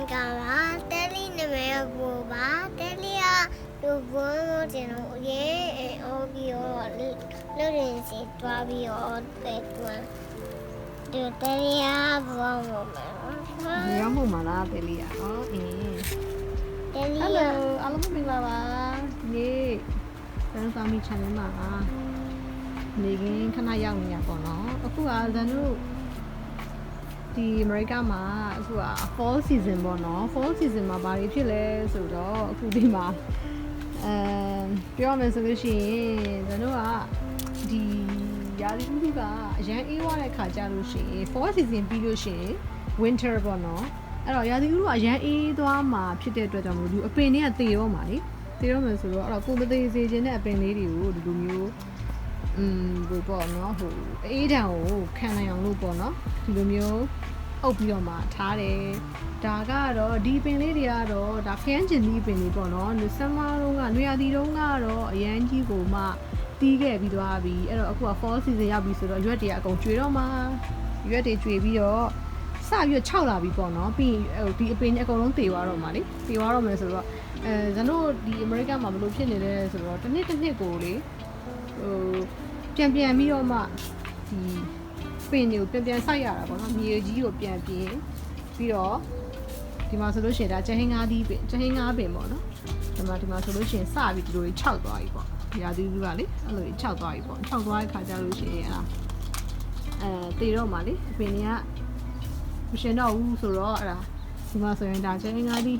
င်္ဂလာတယ်လီနမဲကိုပါတယ်လီယာလူဘုံတို့တင်လို့ရေးအော်ပြီးတော့လူရင်စီတွားပြီးတော့တဲ့တွန်းဒီတယ်လီယာဘောင်းဘောင်းမှာရောင်းမှုမလားတယ်လီယာအော်အင်းတယ်လီယာအလုံးမင်္ဂလာပါနေဆန်စာမီ channel မှာနေခင်ခဏရောက်နေရပေါ့နော်အခုကဇန်တို့ ဒီအမေရိကမှာအခုက fall season ပေါ့နော် fall season မှာဘာတွေဖြစ်လဲဆိုတော့အခုဒီမှာအဲပြောရမယ်ဆိုလို့ရှိရင်ဇန်တို့ကဒီရာသီဥတုကအရန်အေးသွားတဲ့ခါကြလို့ရှိရင် fall season ပြီးလို့ရှိရင် winter ပေါ့နော်အဲ့တော့ရာသီဥတုကအရန်အေးသွားမှာဖြစ်တဲ့အတွက်ကြောင့်မလို့ဒီအပင်တွေကသေရောမှာလေသေရောမယ်ဆိုတော့အဲ့တော့ကိုမသေးစေခြင်းတဲ့အပင်လေးတွေကိုဒီလိုမျိုး อืมဟိုပေါ့နော်ဟိုအေးတံကိုခံနိုင်အောင်လို့ပေါ့နော်ဒီလိုမျိုးအုပ်ပြီးတော့မှထားတယ်ဒါကတော့ဒီပင်လေးတွေကတော့ဒါခရမ်းကျင်သီးပင်တွေပေါ့နော်လူဆမ်မာတုန်းကနွေရာသီတုန်းကတော့အရန်ကြီးကိုမှတီးခဲ့ပြီးသွားပြီအဲ့တော့အခုက fall season ရောက်ပြီဆိုတော့ရွက်တွေကအကုန်ကျွေတော့မှရွက်တွေကျွေပြီးတော့စရွက်6လာပြီပေါ့နော်ပြီးရင်ဟိုဒီအပင်တွေအကုန်လုံးတေသွားတော့မှလေတေသွားတော့မယ်ဆိုတော့အဲဇန်တို့ဒီအမေရိကမှာဘယ်လိုဖြစ်နေလဲဆိုတော့တစ်နှစ်တစ်နှစ်ကိုလေဟို ပြန်ပြန်ပြီးတော့မှဒီပင်တွေကိုပြန်ပြန်စိုက်ရတာပေါ့နော်မြေကြီးကိုပြန်ပြင်ပြီးတော့ဒီမှာဆိုလို့ရှိရင်ဒါကျဟင်းငါးဒီပင်ကျဟင်းငါးပင်ပေါ့နော်ဒီမှာဒီမှာဆိုလို့ရှိရင်စပြီးဒီလိုကြီး6သွားပြီပေါ့ဒီဟာဒီကလေအဲ့လိုကြီး6သွားပြီပေါ့6သွားတဲ့ခါကျလို့ရှိရင်အဲ့ဒါအဲတေတော့မှလေအပင်တွေကမရှင်တော့ဘူးဆိုတော့အဲ့ဒါဒီမှာဆိုရင်ဒါကျဟင်းငါးဒီ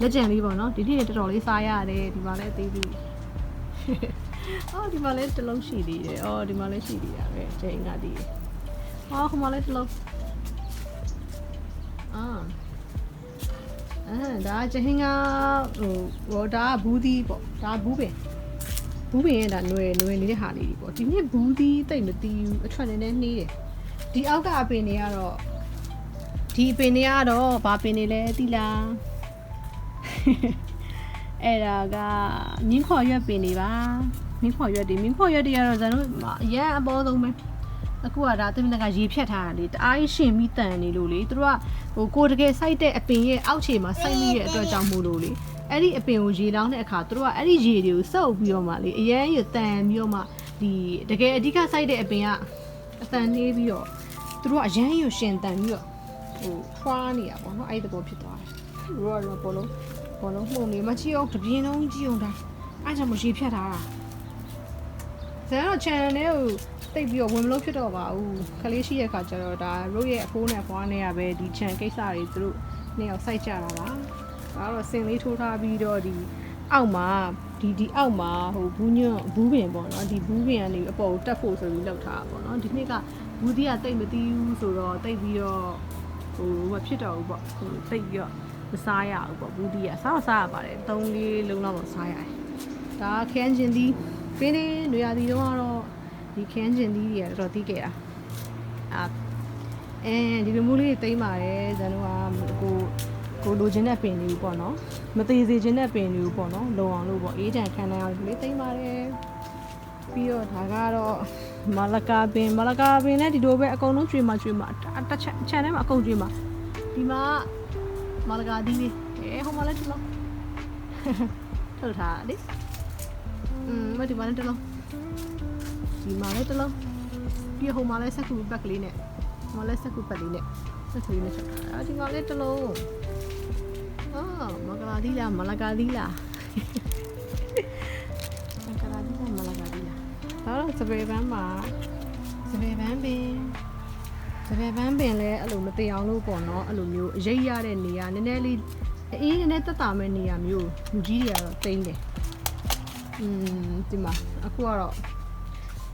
လက်ကျန်လေးပေါ့နော်ဒီနေ့တော်တော်လေးစားရတယ်ဒီမှာလည်းအသေးသေး အော်ဒီမှာလည်းတစ်လုံးရှိသေးတယ်အော်ဒီမှာလည်းရှိသေးတာပဲကျင်းကတည်းကအော်ခမလည်းတစ်လုံးအာအဲဒါကျင်းကဟိုဟောဒါဘူးသီးပေါ့ဒါဘူးပင်ဘူးပင်ရဲ့ဒါနွယ်နွယ်နေတဲ့ဟာလေးတွေပေါ့ဒီနှစ်ဘူးသီးတိတ်မသီးဘူးအထွက်နေနေနှီးတယ်ဒီအောက်ကအပင်တွေကတော့ဒီပင်တွေကတော့ဘာပင်တွေလဲသိလားအဲ့ဒါကမြင်းခေါ်ရွက်ပင်တွေပါ မြင်းခေါ်ရွက်တွေမြင်းခေါ်ရွက်တွေကတော့ဇန်တို့အရန်အပေါ်ဆုံးပဲအခုကဒါတမင်တကရေဖြတ်ထားတာလေတအားကြီးရှင်ပြီးတန်နေလို့လေသူတို့ကဟိုကိုတကယ်စိုက်တဲ့အပင်ရဲ့အောက်ခြေမှာစိုက်မိတဲ့အတွက်ကြောင့်မို့လို့လေအဲ့ဒီအပင်ကိုရေလောင်းတဲ့အခါသူတို့ကအဲ့ဒီရေတွေကိုစုပ်ပြီးတော့မှလေအရန်ရတန်ပြီးတော့မှဒီတကယ်အဓိကစိုက်တဲ့အပင်ကအတန်နေပြီးတော့သူတို့ကအရန်ရရှင်တန်ပြီးတော့ဟိုဖွားနေရပါတော့အဲ့ဒီသဘောဖြစ်သွားတယ်သူတို့ကတော့ဘောလုံးဘောလုံးမှုန်နေမကြည့်အောင်တပြင်းလုံးကြည့်အောင်ဒါအားကြောင့်မရေဖြတ်ထားတာ ဇန်တော့ channel နဲ့ကိုတိတ်ပြီးတော့ဝင်မလို့ဖြစ်တော့ပါဘူးခလေးရှိရဲ့ခါကျတော့ဒါ road ရဲ့အဖိုးနဲ့ဖွားနဲ့ရပဲဒီ channel ကိစ္စတွေသူတို့နှစ်ယောက်စိုက်ကြတာပါဒါတော့စင်လေးထိုးထားပြီးတော့ဒီအောက်မှာဒီဒီအောက်မှာဟိုဘူးညွန့်ဘူးပင်ပေါ့နော်ဒီဘူးပင်ကနေအပေါ်ကိုတက်ဖို့ဆိုပြီးလောက်ထားတာပေါ့နော်ဒီနှစ်ကဘူးသီးကတိတ်မသီးဘူးဆိုတော့တိတ်ပြီးတော့ဟိုမဖြစ်တော့ဘူးပေါ့ဟိုတိတ်ပြီးတော့မစားရဘူးပေါ့ဘူးသီးကစားတော့စားရပါတယ်၃လေးလုံးလောက်တော့စားရတယ်ဒါခန်းချင်းသီး ပင်းနေနေရာဒီတော့ကတော့ဒီခန်းချင်းသီးတွေကတော်တော်သီးခဲ့တာအာအဲဒီလိုမျိုးလေးတိမ့်ပါတယ်ဇန်တို့ကကိုကိုလိုချင်တဲ့ပင်လေးပေါ့နော်မသေးစေချင်တဲ့ပင်လေးပေါ့နော်လုံအောင်လို့ပေါ့အေးချမ်းခံနိုင်အောင်ဒီလေးတိမ့်ပါတယ်ပြီးတော့ဒါကတော့မလကာပင်မလကာပင်လည်းဒီလိုပဲအကုန်လုံးကျွေးမှကျွေးမှတစ်ချက်ခြံထဲမှာအကုန်ကျွေးမှဒီမှာမလကာသီးလေးအဲဟိုမှာလည်းဒီလိုထုတ်ထားတာလေอืม မဒီမှာလည်းတစ်လုံးဒီမှာလည်းတစ်လုံးပြီးတော့ဟိုမှာလည်းစက်ကူဘက်ကလေးနဲ့ဟိုမှာလည်းစက်ကူဘက်လေးနဲ့စက်ကူလေးနဲ့ချက်ထားတာဒီမှာလည်းတစ်လုံးအော်မကလာသီးလားမလကာသီးလားမကလာသီးလားမလကာသီးလားဒါတော့စပယ်ပန်းမှာစပယ်ပန်းပင်စပယ်ပန်းပင်လည်းအဲ့လိုမတေအောင်လို့ပေါ့နော်အဲ့လိုမျိုးအရိပ်ရတဲ့နေရာနည်းနည်းလေးအေးနည်းနည်းတက်တာမဲ့နေရာမျိုးလူကြီးတွေကတော့တိမ့်တယ် อืมဒီမှာအခုကတော့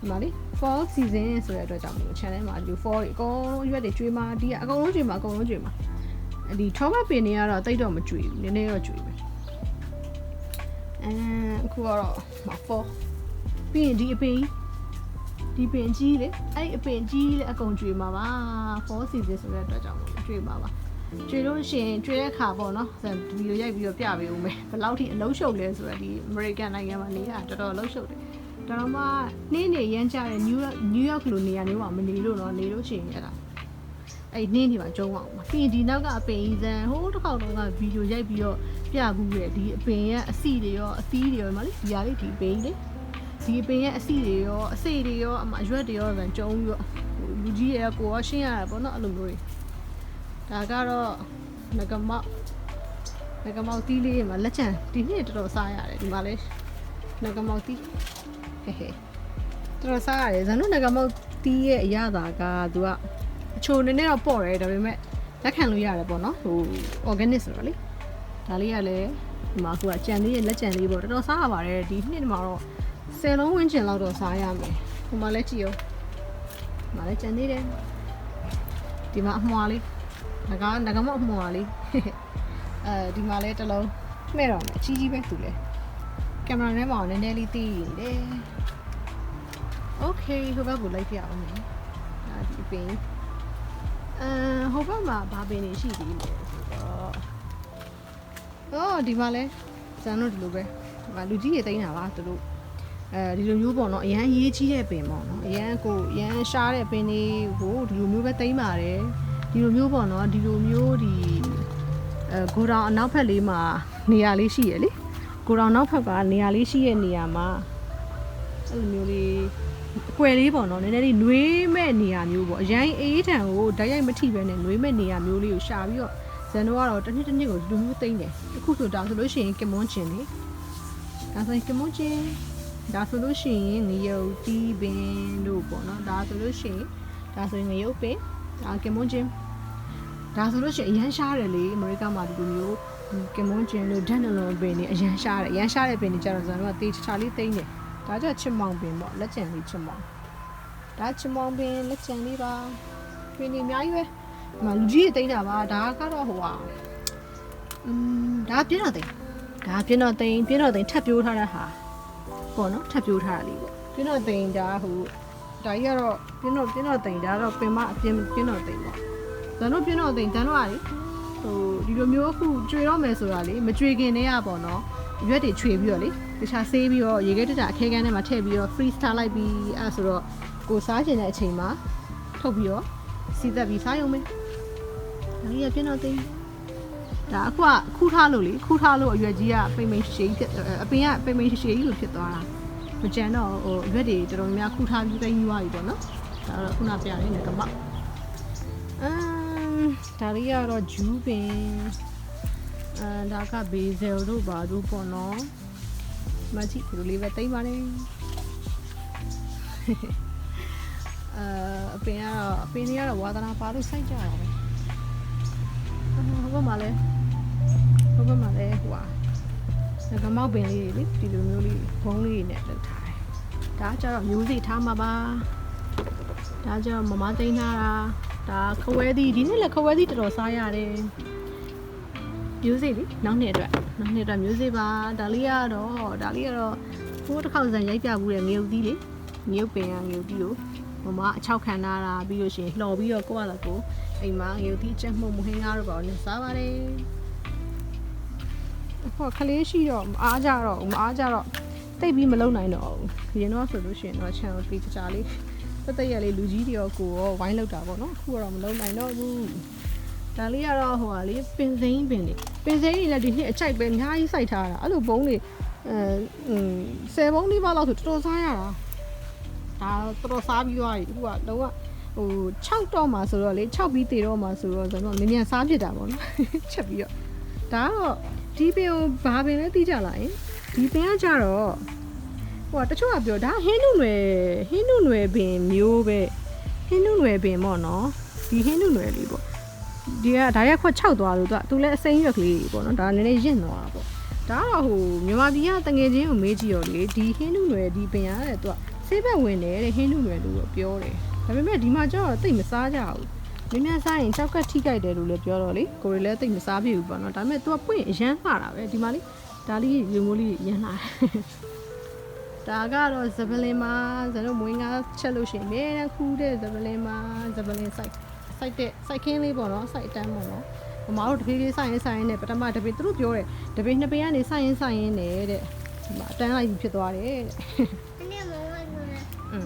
ဒီမှာလေ fall season ဆိုတဲ့အတွက်ကြောင့်မလို့ channel မှာဒီ fall တွေအကုန်လုံးရွက်တွေကျွေးမှာဒီကအကုန်လုံးကျွေးမှာအကုန်လုံးကျွေးမှာဒီ top up ပင်တွေကတော့တိတ်တော့မကျွေးဘူးနည်းနည်းတော့ကျွေးပဲအဲအခုကတော့မ fall ပြီးရင်ဒီအပင်ဒီပင်ကြီးလေအဲ့ဒီအပင်ကြီးလေအကုန်ကျွေးမှာပါ fall season ဆိုတဲ့အတွက်ကြောင့်မလို့ကျွေးမှာပါ ကျွေလို့ရှိရင်ကျွေးတဲ့ခါပေါ့နော်ဗီဒီယိုရိုက်ပြီးတော့ပြပေးဦးမယ်ဘယ်လောက်ထိအလုံးရှုပ်လဲဆိုတော့ဒီ American နိုင်ငံမှာနေတာတော်တော်အလုံးရှုပ်တယ်ဒါတော့မှနှင်းနေရမ်းကြတဲ့ New York New York လိုနေရာမျိုးမှာမနေလို့တော့နေလို့ရှိရင်အဲ့ဒါအဲ့နှင်းဒီမှာကျုံအောင်ပါပြီးရင်ဒီနောက်ကအပင်ကြီးစမ်းဟိုးတစ်ခေါက်တော့ကဗီဒီယိုရိုက်ပြီးတော့ပြဘူးရဲ့ဒီအပင်ရဲ့အစီတွေရောအသီးတွေရောမလေးဒီဟာလေးဒီပင်ကြီးလေဒီအပင်ရဲ့အစီတွေရောအစေတွေရောအမအရွက်တွေရောဗန်ကျုံပြီးတော့ဟိုလူကြီးရဲ့ကိုရောရှင်းရတာပေါ့နော်အဲ့လိုမျိုးတွေ ဒါကတော့ငကမောက်ငကမောက်တီးလေးမှာလက်ချံဒီနေ့တော်တော်စားရတယ်ဒီမှာလေငကမောက်တီးဟဲဟဲတော်တော်စားရတယ်ဇန်တို့ငကမောက်တီးရဲ့အရသာကသူကအချိုနည်းနည်းတော့ပေါ့တယ်ဒါပေမဲ့လက်ခံလို့ရတယ်ပေါ့နော်ဟို organic ဆိုတော့လေဒါလေးကလည်းဒီမှာခုကကြံလေးရဲ့လက်ကြံလေးပေါ့တော်တော်စားရပါတယ်ဒီနှစ်မှာတော့10လုံးဝန်းကျင်လောက်တော့စားရမယ်ဟိုမှာလည်းကြည့်ရောဒီမှာလည်းကြံသေးတယ်ဒီမှာအမွှာလေး ငကားငကားမအမွှာလေးအဲဒီမှာလည်းတစ်လုံးမှဲ့တော့မယ်အကြီးကြီးပဲသူလဲကင်မရာထဲမှာနည်းနည်းလေးသိနေတယ် Okay ဟိုဘက်ကိုလိုက်ပြအောင်မယ်ဒါဒီပင်အဲဟိုဘက်မှာဘာပင်နေရှိသေးလဲဆိုတော့အော်ဒီမှာလဲဇန်တို့ဒီလိုပဲဒီမှာလူကြီးတွေတိန်းတာပါသူတို့အဲဒီလိုမျိုးပေါ့နော်အရန်ရေးကြီးတဲ့ပင်ပေါ့နော်အရန်ကိုအရန်ရှားတဲ့ပင်တွေကိုဒီလိုမျိုးပဲတိန်းပါတယ် ဒီလိုမျိုးပေါ့နော်ဒီလိုမျိုးဒီအဲဂိုဒေါင်အနောက်ဘက်လေးမှာနေရာလေးရှိရလေဂိုဒေါင်နောက်ဘက်ကနေရာလေးရှိရဲ့နေရာမှာအဲ့လိုမျိုးလေးအကွယ်လေးပေါ့နော်နည်းနည်းလေးနှွေးမဲ့နေရာမျိုးပေါ့အရင်အေးထံကိုဓာတ်ရိုက်မထိပဲနဲ့နှွေးမဲ့နေရာမျိုးလေးကိုရှာပြီးတော့ဇန်တော့ကတော့တစ်နှစ်တစ်နှစ်ကိုဒီလိုမျိုးသိမ့်တယ်အခုဆိုဒါဆိုလို့ရှိရင်ကမွန်ချင်လေဒါဆိုရင်ကမွန်ချင်ဒါဆိုလို့ရှိရင်ငရုတ်တီးပင်တို့ပေါ့နော်ဒါဆိုလို့ရှိရင်ဒါဆိုရင်ငရုတ်ပင် ဒါကမွန်ချင်ဒါဆိုလို့ရှိရင်အရန်ရှားတယ်လေအမေရိကမှာဒီလိုမျိုးကမွန်ချင်တို့ဒန်နလွန်ပင်တွေအရန်ရှားတယ်အရန်ရှားတဲ့ပင်တွေကြတော့ဇန်တော့တေးချာလေးသိမ့်တယ်ဒါကြချစ်မောင်ပင်ပေါ့လက်ကျန်လေးချစ်မောင်ဒါချစ်မောင်ပင်လက်ကျန်လေးပါပင်တွေအများကြီးပဲဒီမှာလူကြီးတွေသိမ့်တာပါဒါကတော့ဟိုဟာอืมဒါပြင်းတော့သိမ့်ဒါပြင်းတော့သိမ့်ပြင်းတော့သိမ့်ထပ်ပြိုးထားတဲ့ဟာပေါ့နော်ထပ်ပြိုးထားတာလေးပေါ့ပြင်းတော့သိမ့်ဒါဟို ဒါကြီးကတော့ပြင်းတော့ပြင်းတော့သိမ့်ဒါတော့ပင်မအပြင်းပြင်းတော့သိမ့်ပေါ့ဇန်တို့ပြင်းတော့သိမ့်ဇန်တို့ကလေဟိုဒီလိုမျိုးအခုကျွေတော့မယ်ဆိုတာလေမကျွေခင်တည်းကပေါ့နော်ရွက်တွေခြွေပြီးတော့လေတခြားဆေးပြီးတော့ရေခဲတက်တာအခဲကန်းထဲမှာထည့်ပြီးတော့ freeze ထားလိုက်ပြီးအဲဆိုတော့ကိုစားကျင်တဲ့အချိန်မှာထုတ်ပြီးတော့စီးသက်ပြီးစားရုံပဲဒါကြီးကပြင်းတော့သိမ့်ဒါအခုကခူးထားလို့လေခူးထားလို့အရွက်ကြီးကပိမ့်မိန်ရှည်ဖြစ်အပင်ကပိမ့်မိန်ရှည်ကြီးလို့ဖြစ်သွားတာ မကြံတော့ဟိုအရွက်တွေတော်တော်များများခူးထားပြီးပိမ့်သွားပြီပေါ့နော်ဒါတော့ခုနပြရနေကမအမ်ဒါလေးကတော့ဂျူးပင်အဲဒါကဘေဇယ်တို့ပါတို့ပေါ့နော်မကြည့်ဒီလိုလေးပဲတိမ့်ပါလေအဲအပင်ကတော့အပင်တွေကတော့ဝါသနာပါလို့စိုက်ကြတာပဲဟိုဘက်မှာလဲဟိုဘက်မှာလဲဟိုဟာ ငကမောက်ပင်လေးတွေလေဒီလိုမျိုးလေးဘုံလေးတွေနဲ့လုပ်ထားတယ်ဒါကကျတော့မျိုးစိထားမှာပါဒါကျတော့မမသိန်းထားတာဒါခဝဲသီးဒီနေ့လည်းခဝဲသီးတော်တော်စားရတယ်မျိုးစိလေနောက်နှစ်အတွက်နောက်နှစ်အတွက်မျိုးစိပါဒါလေးကတော့ဒါလေးကတော့ဟိုတစ်ခေါက်စံရိုက်ပြဘူးတဲ့ငရုတ်သီးလေငရုတ်ပင်ကငရုတ်သီးကိုမမအချောက်ခံထားတာပြီးလို့ရှိရင်လှော်ပြီးတော့ကိုယ့်အလာကိုအိမ်မှာငရုတ်သီးချက်မှုတ်မဟင်းကားတော့ပါနဲ့စားပါတယ် ဟောကလေးရှိတော့မအားကြတော့မအားကြတော့တိတ်ပြီးမလုံနိုင်တော့ဘူးရင်တော့ဆိုလို့ရှိရင်တော့ channel ပေးကြကြလေးတသက်ရလေးလူကြီးတွေရောကိုရောဝိုင်းလောက်တာပေါ့နော်အခုကတော့မလုံနိုင်တော့ဘူးဒါလေးကတော့ဟိုဟာလေးပင်စိမ်းပင်တွေပင်စိမ်းတွေလည်းဒီနှစ်အချိုက်ပဲအများကြီးစိုက်ထားတာအဲ့လိုဘုံတွေအဲอืม10ဘုံလေးပါလောက်ဆိုတော်တော်စားရတာဒါတော်တော်စားပြီးသွားပြီအခုကလုံးဝဟို6တော့မှဆိုတော့လေ6ပြီးတည်တော့မှဆိုတော့ကျွန်တော်မြန်မြန်စားဖြစ်တာပေါ့နော်ချက်ပြီးတော့ဒါကတော့ ဒီပင်ကိုဘာပင်လဲသိကြလားယင်ဒီပင်ကကြတော့ဟိုတချို့ကပြောဒါဟင်းနုနယ်ဟင်းနုနယ်ပင်မျိုးပဲဟင်းနုနယ်ပင်ပေါ့နော်ဒီဟင်းနုနယ်လေးပေါ့ဒီကဒါရက်ခွက်6သွားလို့သူကသူလည်းအစိမ်းရွက်ကလေးပေါ့နော်ဒါနည်းနည်းရင့်သွားတာပေါ့ဒါကတော့ဟိုမြန်မာပြည်ကတငယ်ချင်းကိုမေးကြည့်ရောလေဒီဟင်းနုနယ်ဒီပင်ရတဲ့သူကဆေးဘက်ဝင်တယ်တဲ့ဟင်းနုနယ်လို့တော့ပြောတယ်ဒါပေမဲ့ဒီမှာကျတော့တိတ်မစားကြဘူး မြင်မြန်စားရင်ကြောက်ကထိကြိုက်တယ်လို့လည်းပြောတော့လေကိုရီလည်းတိတ်မစားပြဘူးပေါ့နော်ဒါပေမဲ့ तू ကပွင့်အရန်လှတာပဲဒီမှာလေဒါလေးလူမျိုးလေးရန်လှတယ်ဒါကတော့ဇပလင်မှာဇာတို့မွေးငါချက်လို့ရှိရင်အများနဲ့ခူးတဲ့ဇပလင်မှာဇပလင်စိုက်စိုက်တဲ့စိုက်ခင်းလေးပေါ့နော်စိုက်အတန်းပေါ့နော်မမတို့တပြေးပြေးစိုက်ရင်စိုက်ရင်နဲ့ပထမတပြေးသူတို့ပြောတယ်တပြေးနှစ်ပြေးကနေစိုက်ရင်စိုက်ရင်နဲ့တဲ့ဒီမှာအတန်းလိုက်ပြီးဖြစ်သွားတယ်တဲ့ ။အဲ့မမကလည်း อืม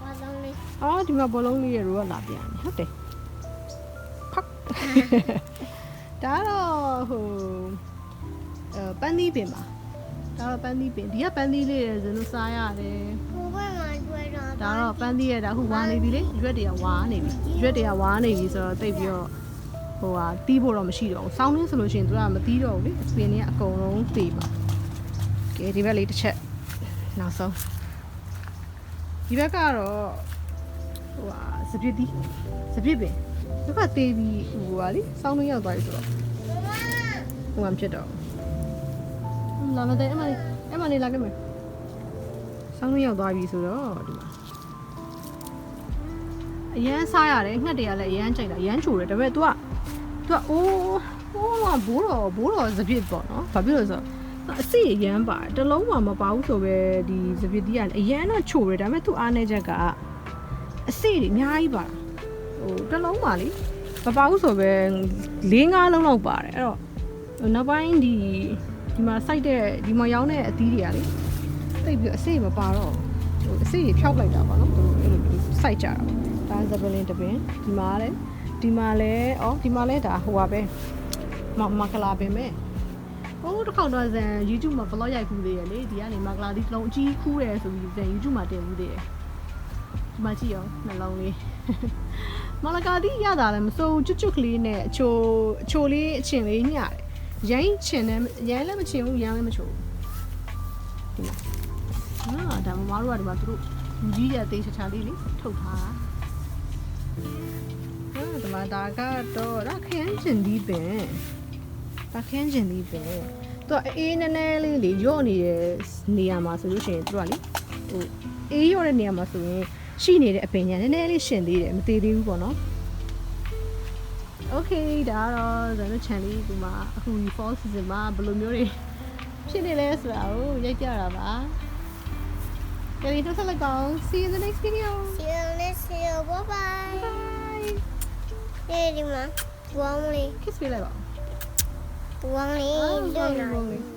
ဘာလုံးလေး အော်ဒီမှာဘောလုံးလေးရတော့လာပြန်တယ်ဟုတ်တယ် ဒါကတော့ဟိုအဲပန်းသီးပင်ပါဒါတော့ပန်းသီးပင်ဒီကပန်းသီးလေးတွေဇင်းတို့စားရတယ်ဘိုးဘက်မှာတွေ့တော့ဒါတော့ပန်းသီးရတာဟိုဝါနေပြီလေရွက်တွေကဝါနေပြီရွက်တွေကဝါနေပြီဆိုတော့တိတ်ပြီးတော့ဟိုဟာတီးဖို့တော့မရှိတော့ဘူးစောင်းနေဆိုလို့ရှိရင်သူကမတီးတော့ဘူးလေစပင်တွေကအကုန်လုံးတေးပါကဲဒီဘက်လေးတစ်ချက်နောက်ဆုံးဒီဘက်ကတော့ဟိုဟာစပစ်တီးစပစ်ပင် တစ်ခါသေးပြီးဟိုပါလေစောင်းလို့ရောက်သွားပြီဆိုတော့ဟိုမှဖြစ်တော့လာမတဲ့အမလေးအမလေးလာခဲ့မယ်စောင်းလို့ရောက်သွားပြီဆိုတော့ဒီမှာအရန်စားရတယ်ငှက်တွေကလည်းအရန်ကြိုက်တာအရန်ချိုတယ်ဒါပေမဲ့ तू က तू ကအိုးဟိုးကဘိုးတော်ဘိုးတော်စပြစ်ပေါ့နော်ဘာဖြစ်လို့ဆိုတော့အစီအရန်ပါတလုံးမှမပါဘူးဆိုပဲဒီစပစ်တီးကအရန်တော့ချိုတယ်ဒါပေမဲ့သူ့အားနေချက်က အစီတွေအများကြီးပါတာ ဟိုတစ်လုံးပါလေမပါဘူးဆိုပဲ၄၅လုံးလောက်ပါတယ်အဲ့တော့ဟိုနောက်ပိုင်းဒီဒီမှာစိုက်တဲ့ဒီမှာရောင်းတဲ့အသီးတွေကလေတိတ်ပြီးအစီမပါတော့ဟိုအစီတွေဖြောက်လိုက်တာပေါ့နော်သူတို့အဲ့လိုမျိုးစိုက်ကြတာပေါ့ဒါဇပလင်တပင်ဒီမှာလည်းဒီမှာလည်းဩဒီမှာလည်းဒါဟိုပါပဲမမကလာပင်မဲ့ဟိုတစ်ခေါက်တော့ဇန် YouTube မှာ vlog ရိုက်ခုသေးရလေဒီကနေမကလာဒီတစ်လုံးအကြီးခူးတယ်ဆိုပြီးဇန် YouTube မှာတင်ခုသေးတယ်ဒီမှာကြည့်ရောနှလုံးလေး မလကာဒီရတာလည်းမစိုးကျွတ်ကျွတ်ကလေးနဲ့အချိုအချိုလေးအချင်လေးညတယ်ရိုင်းချင်တယ်ရိုင်းလည်းမချင်ဘူးရမ်းလည်းမချိုဘူးဒီမှာအာဒါမမတို့ကဒီမှာသူတို့လူကြီးရသေးချာချာလေးလေးထုတ်ထားတာအဲ့ဒါမှဒါကတော့ဒါခင်းကျင်ဒီပင်ဒါခင်းကျင်ဒီပင်သူကအေးနည်းနည်းလေးလေရော့နေတဲ့နေရာမှာဆိုလို့ရှိရင်သူကလေဟိုအေးရော့တဲ့နေရာမှာဆိုရင် ရှိနေတဲ့အပင်ညာနည်းနည်းလေးရှင်သေးတယ်မသေးသေးဘူးပေါ့နော် Okay ဒါကတော့ဇန်တို့ channel ဒီမှာအခု fall season မှာဘယ်လိုမျိုးတွေဖြစ်နေလဲဆိုတာကိုရိုက်ပြတာပါ Can you just like go see you in the next video See you in the next video bye bye Bye ဒီမှာဝေါင်းလေး kiss ပေးလိုက်ပါဝေါင်းလေးဝေါင်းလေး